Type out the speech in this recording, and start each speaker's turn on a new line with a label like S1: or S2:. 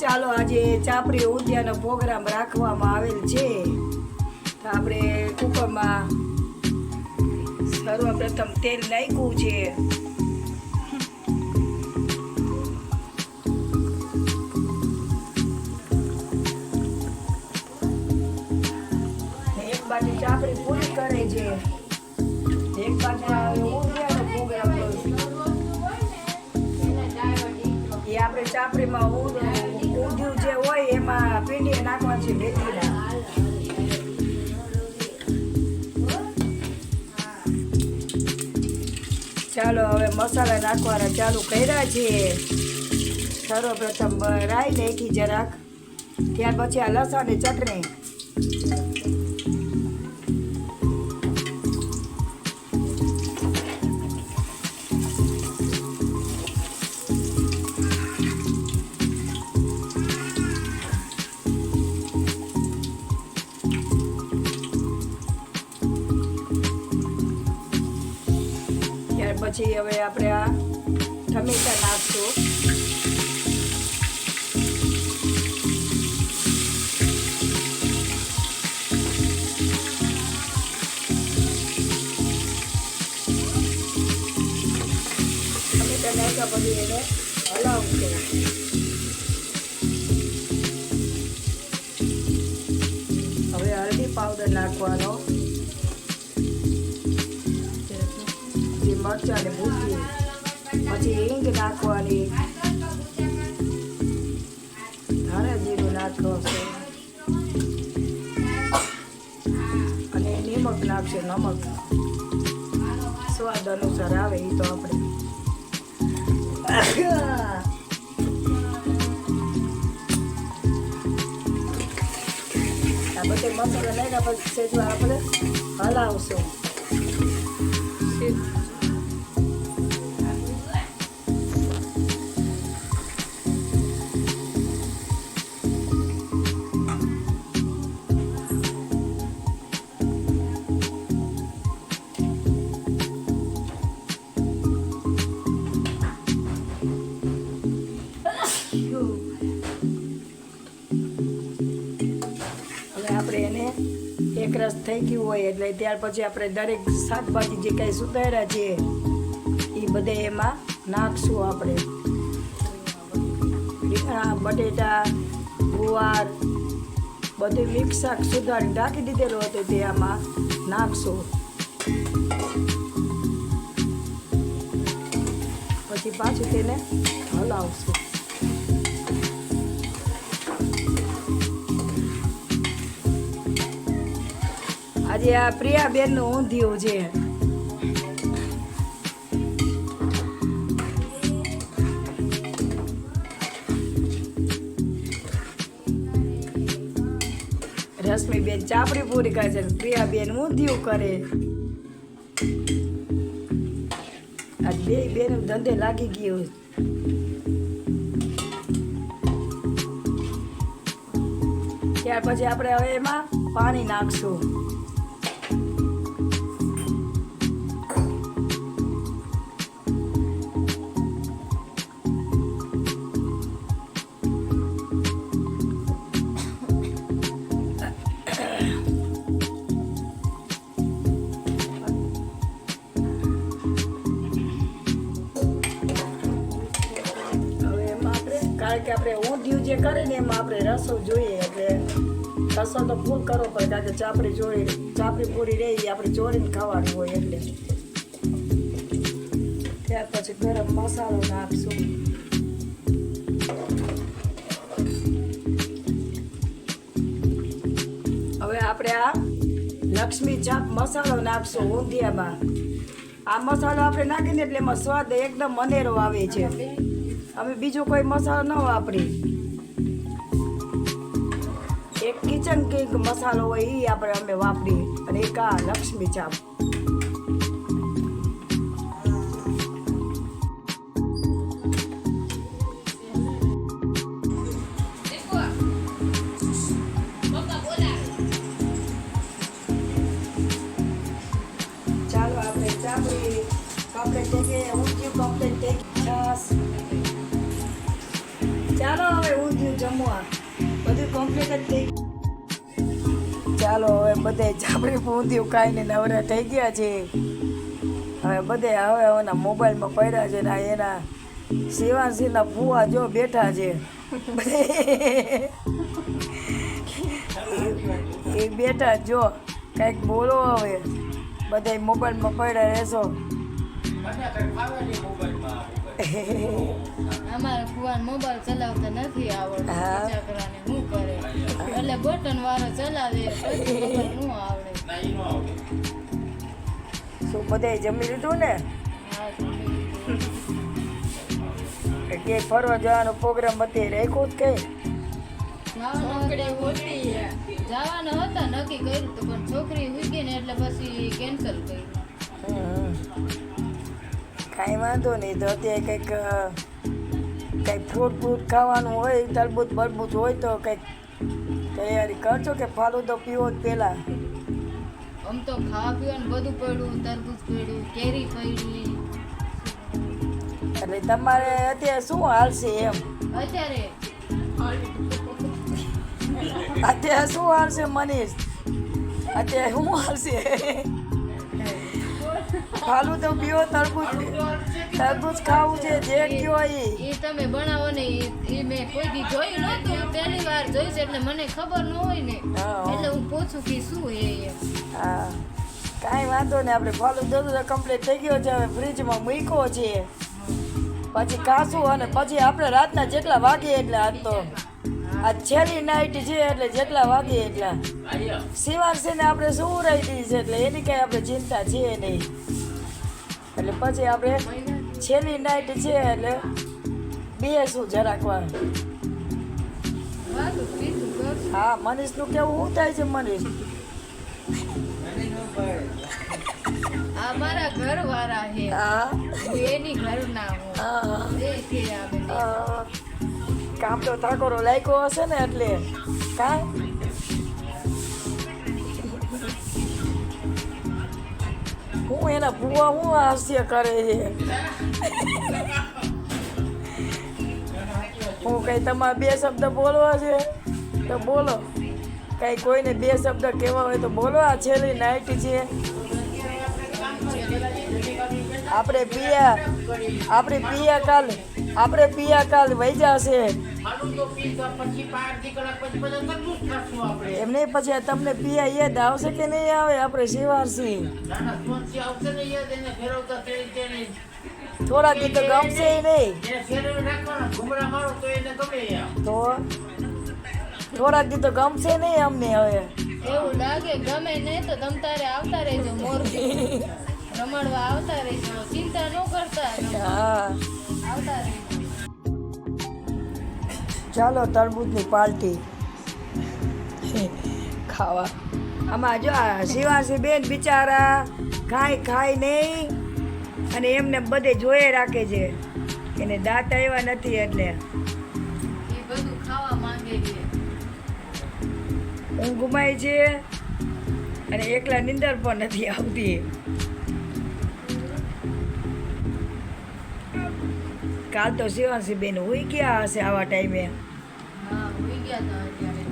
S1: ચાલો આજે ચાપડી ઉદ્યાનો પ્રોગ્રામ રાખવામાં આવેલ છે. તો આપણે કુકરમાં સર્વપ્રથમ તેલ નાખ્યું છે. એક બાજુ ચાપડી પૂરી કરે છે. એક બાજુ ચાપડીમાં ઊંધિયું જે હોય એમાં પીંડી નાખવાની છે મેથીના. ચાલો હવે મસાલા નાખવાના ચાલુ કર્યા છે. સર્વપ્રથમ રાઈ નાખી જરાક. ત્યાર પછી આ લસણની ચટણી. પછી હવે આપણે આ ટમેટા નાખશું. નાખ્યા પછી એને હલાવશું. હવે હળદી પાવડર નાખવાનો. પછી મરચાં ને ભૂકી પછી હિંગ નાખવાની ધાણા જીરું નાખશે અને નિમક નાખશે નમક સ્વાદ અનુસાર આવે એ તો આપણે બધો મસાલો લઈને પછી આપણે હલાવશું એક રસ થઈ ગયું હોય એટલે ત્યાર પછી આપણે દરેક શાકભાજી જે કાંઈ સુધાર્યા છે, એ બધે એમાં નાખશું આપણે. રીંગણા, બટેટા, ગુવાર, બધું મિક્સ શાક સુધારી ઢાંકી દીધેલું હતું તે આમાં નાખશું. પછી પાછું તેને હલાવશું. આજે આ પ્રિયાબેનનું ઊંધિયું છે. રશ્મિબેન ચાપડી પૂરી કરે છે પ્રિયાબેન ઊંધિયું કરે. આજ બે બેન ધંધે લાગી ગયું ત્યાર પછી આપણે હવે એમાં પાણી નાખશું. કે આપણે ઊંધિયું જે કરે ને એમાં આપણે રસો જોઈએ, એટલે રસો તો ફૂલ કરવો પડે, કારણ કે ચાપડી જોડી ચાપડી પૂરી રહી આપણે ચોરીને ખાવાની હોય એટલે. ત્યાર પછી ગરમ મસાલો નાખશું. હવે આપણે આ લક્ષ્મી ચાપ મસાલો નાખશું ઊંધિયામાં. આ મસાલો આપણે નાખીને એટલે એમાં સ્વાદ એકદમ મનેરો આવે છે. અમે બીજો કોઈ મસાલો ન વાપરી. એક કિચન કિંગ મસાલો હોય એ આપણે અમે વાપરીએ. અને એક આ લક્ષ્મી ચાપ. બધું કમ્પ્લીટ જ થઈ ચાલો, હવે બધે ચાપડી ઊંધિયું ઉકાઈને નવરા થઈ ગયા છે. હવે બધે હવે એના મોબાઈલમાં પડ્યા છે ને એના શિવાંશીના ફુવા જો બેઠા છે. એ બેઠા જો કંઈક બોલો હવે. બધા મોબાઈલમાં પડ્યા રહેશો.
S2: અમારે ફુવાન મોબાઈલ ચલાવતા નથી આવડતો. છોકરાને શું કરે. એટલે બટન વાળો ચલાવે પછી ખબર ન આવડે.
S1: શું બધાય જમી લીધું ને? કે ફરવા જવાનો પ્રોગ્રામ હતી રાખ્યો જ કઈ
S2: જવાનો હતું. નક્કી કર્યું તો પણ છોકરી હુઈ ગઈ ને એટલે પછી કેન્સલ કર્યું.
S1: કાંઈ વાંધો નહીં. તો અત્યારે કંઈક કંઈક ફ્રૂટ ફ્રૂટ ખાવાનું હોય તરબૂચ બરબૂચ હોય તો કંઈક તૈયારી કરજો કે ફાલુદો પીવો જ પહેલાં?
S2: આમ તો ખાવા પીવાનું બધું પડ્યું તરબૂચ પડ્યું કેરી પડી
S1: એટલે તમારે અત્યારે શું હાલશે એમ?
S2: અત્યારે?
S1: અત્યારે શું હાલશે મનીષ? અત્યારે શું હાલશે? ફાલુદો પીવો તરબૂચ તરબૂચ ખાવું છે જે કયો એ
S2: તમે બનાવો ને એ- મેં કોઈ દી જોયું નહોતું. પહેલી વાર જોયું છે એટલે મને ખબર ન હોય ને. એટલે હું પૂછું કે શું એ.
S1: હા. કાંઈ વાંધો નહીં આપણે ફાલું તો કમ્પ્લીટ થઈ ગયો છે. હવે ફ્રીજમાં મૂક્યો છે. પછી ખાશું અને પછી આપણે રાતના જેટલા વાગે એટલે આજ તો. આ છેલ્લી નાઇટ છે એટલે જેટલા વાગે એટલા. શિવારસીને આપણે શું રહી દઈએ છે એટલે એની કાંઈ આપણે ચિંતા છે નહીં. એટલે પછી આપણે છેલ્લી નાઇટ છે એટલે બેસું જરાક વાર હા મનીષનું કેવું શું થાય છે મનીષ?
S2: આ મારા ઘર વાળા
S1: હા.
S2: એની ઘર ના હા.
S1: કામ તો થાકોરો લાયકો હશે ને એટલે. કા હું એના ભૂવા હું હાસ્ય કરે છે? હું કઈ તમારે બે શબ્દ બોલવા છે? તો બોલો. કઈ કોઈને બે શબ્દ કહેવા હોય તો બોલો. આ છેલ્લી નાઇટ છે. આપણે પિયા આપણે પિયા કાલ આપણે પિયા કાલ વહી જશે એમને પછી તમને પિયા યાદ આવશે કે નહીં આવે આપણે શિવારસી થોડા દી તો ગમશે નહીં. તો થોડાક દી તો ગમશે નહીં અમને હવે.
S2: એવું લાગે ગમે નહીં તો તમ તારે આવતા રહેજો મોરબી. રમણવા આવતા રહેજો. ચિંતા ન કરતા
S1: હા.
S2: આવતા રહેજો.
S1: ચાલો તરબૂજની પાલટી. ખાવા. આમાં જો આ શિવાસી બેન બિચારા ખાય ખાય નહીં અને એમને બધે જોયે રાખે છે. એને દાંત આવ્યા નથી એટલે.
S2: એ બધું ખાવા માંગે છે.
S1: ઊંઘ ગુમાય છે અને એકલા નિંદર પણ નથી આવતી. કાલ તો શિવાસી બેન હોઈ ગયા હશે આવા ટાઈમે.
S2: હા